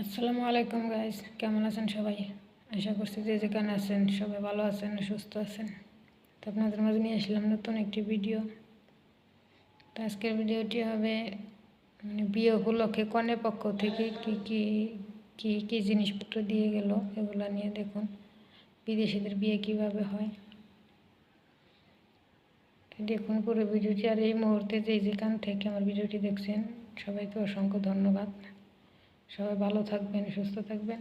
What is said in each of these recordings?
আসসালামু আলাইকুম গাইজ কেমন আছেন সবাই? আশা করছি যে যেখানে আছেন সবাই ভালো আছেন, সুস্থ আছেন। তো আপনাদের মাঝে নিয়ে আসলাম নতুন একটি ভিডিও তো আজকের ভিডিওটি হবে মানে বিয়ে উপলক্ষে কনে পক্ষ থেকে কি কি কি কি জিনিসপত্র দিয়ে গেল এগুলো নিয়ে দেখুন। বিদেশিদের বিয়ে কীভাবে হয়। দেখুন পুরো ভিডিওটি আর এই মুহূর্তে যে যেখান থেকে আমার ভিডিওটি দেখছেন, সবাইকে অসংখ্য ধন্যবাদ। সবাই ভালো থাকবেন সুস্থ থাকবেন।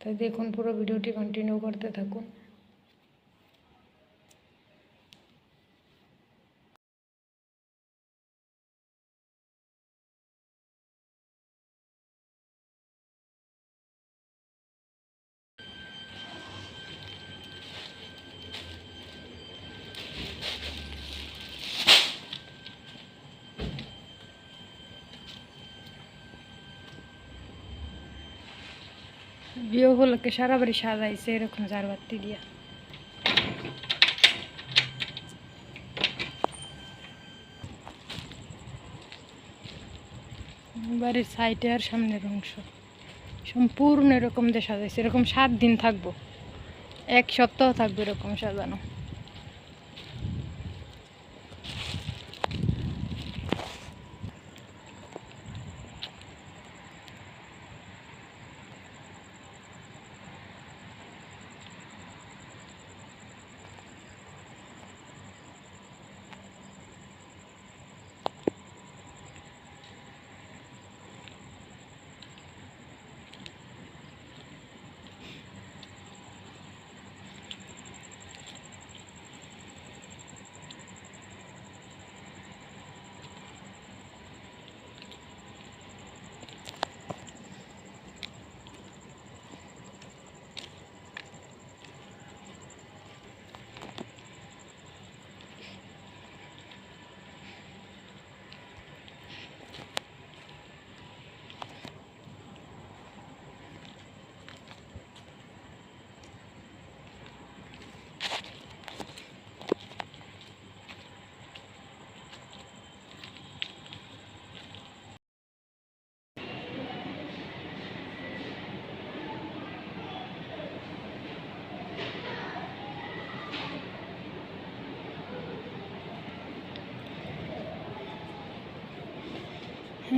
তাই দেখুন পুরো ভিডিওটি কন্টিনিউ করতে থাকুন। বিয়ে হলকে সারা বাড়ি সাজাইছে, এরকম ঝাড়বাতি দিয়া। বাড়ির সাইডে আর সামনের অংশ। সম্পূর্ণ এরকম দিয়ে সাজাইছে, এরকম সাত দিন থাকব। এক সপ্তাহ থাকবে এরকম সাজানো।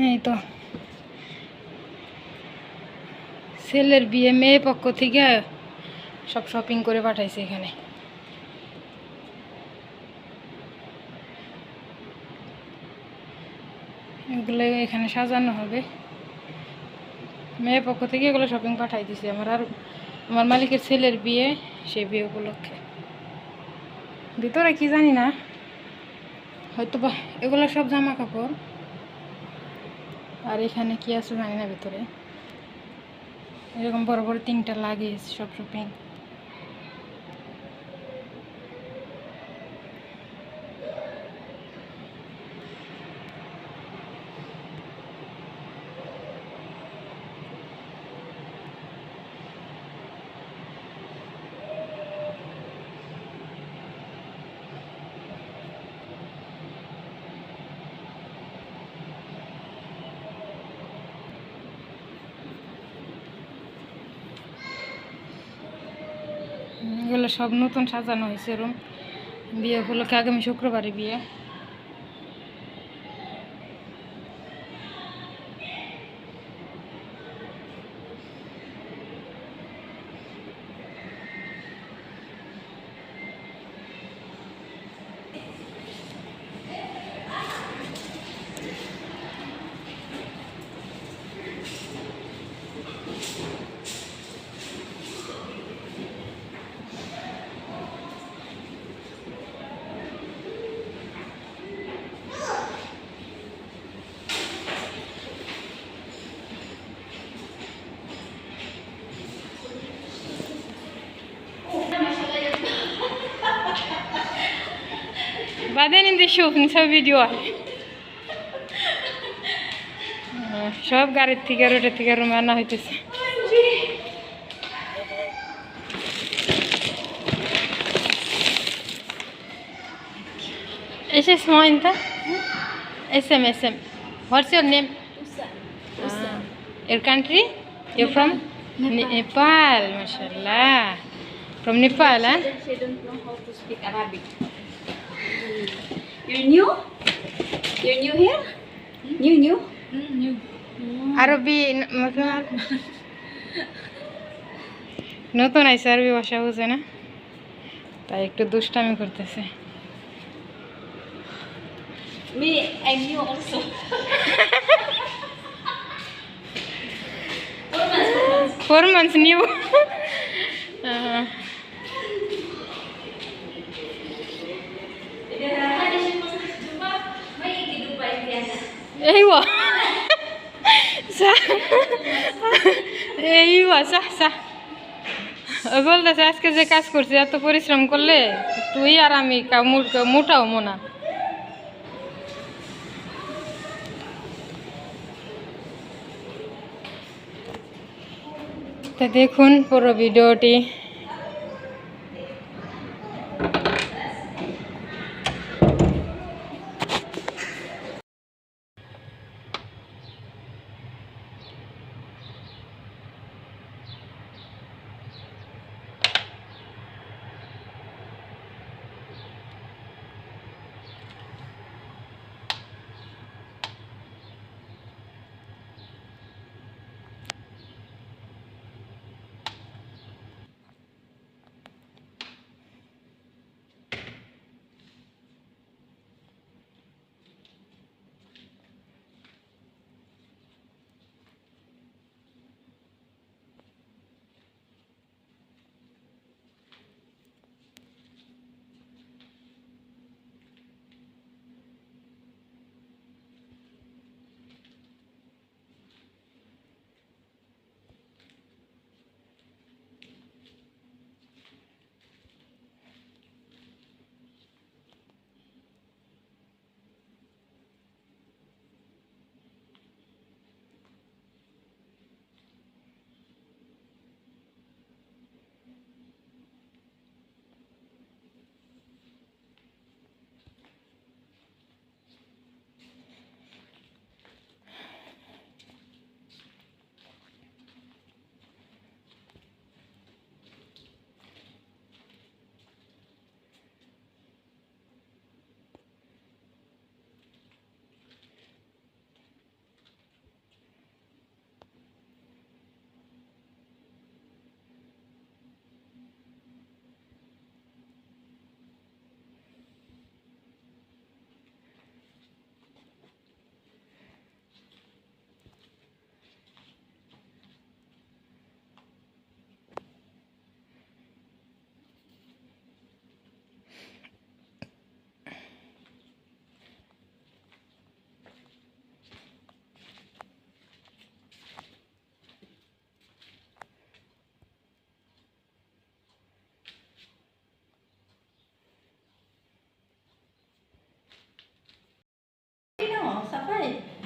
এই তো। ছেলের বিয়ে মেয়ে পক্ষ থেকে সব শপিং করে পাঠাইছে এখানে। এগুলো এখানে সাজানো হবে। মেয়ে পক্ষ থেকে এগুলো শপিং পাঠাই দিছে। আমার আর আমার মালিকের ছেলের বিয়ে সেই বিয়ে উপলক্ষে। ভিতরে কি জানি না। হয়তো বা এগুলো সব জামা কাপড়। আর এখানে কি আছে জানি না ভিতরে। এরকম বড় বড় তিনটা লাগিয়েছি সব শপিং এগুলো সব নতুন সাজানো হয়েছে রুম বিয়ে উপলক্ষে আগামী শুক্রবারে বিয়ে? بعدين انت شوف نسوي فيديو واحد شباب قاعد تقروا تقروا معنا هاي تسع ايش اسمه انت؟ اسم اسم What's your name? Usam. Ah. Your country? You're from? Nepal. Nepal, mashallah. From Nepal, huh? She don't know how to speak Arabic. You're new? You're new here? New, new? new. আরবি নতুন আইসে আরবি ভাষা বুঝে না তাই একটু দুষ্টামি করতেছে Me, I'm new also. Four months new Ewa. Sa. Ewa, sa, sa. বলতেছে আজকে যে কাজ করছি এত পরিশ্রম করলে তুই আর আমি মোটাও মোনা তা দেখুন পুরো ভিডিওটি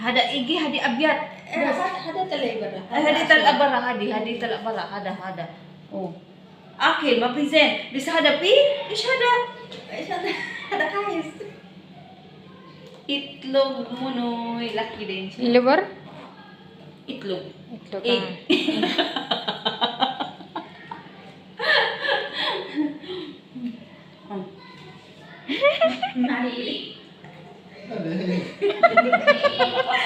hada igi hadi abyad hada talak barah eh, hadi talak barah hadi hadi talak barah hada hada. Oh. Akil ma present. Bisa hada pi? Bisa hada. Bisa hada kais. Itlog munoy laki din siya lebar itlog itlog egg eh. ah. Nari.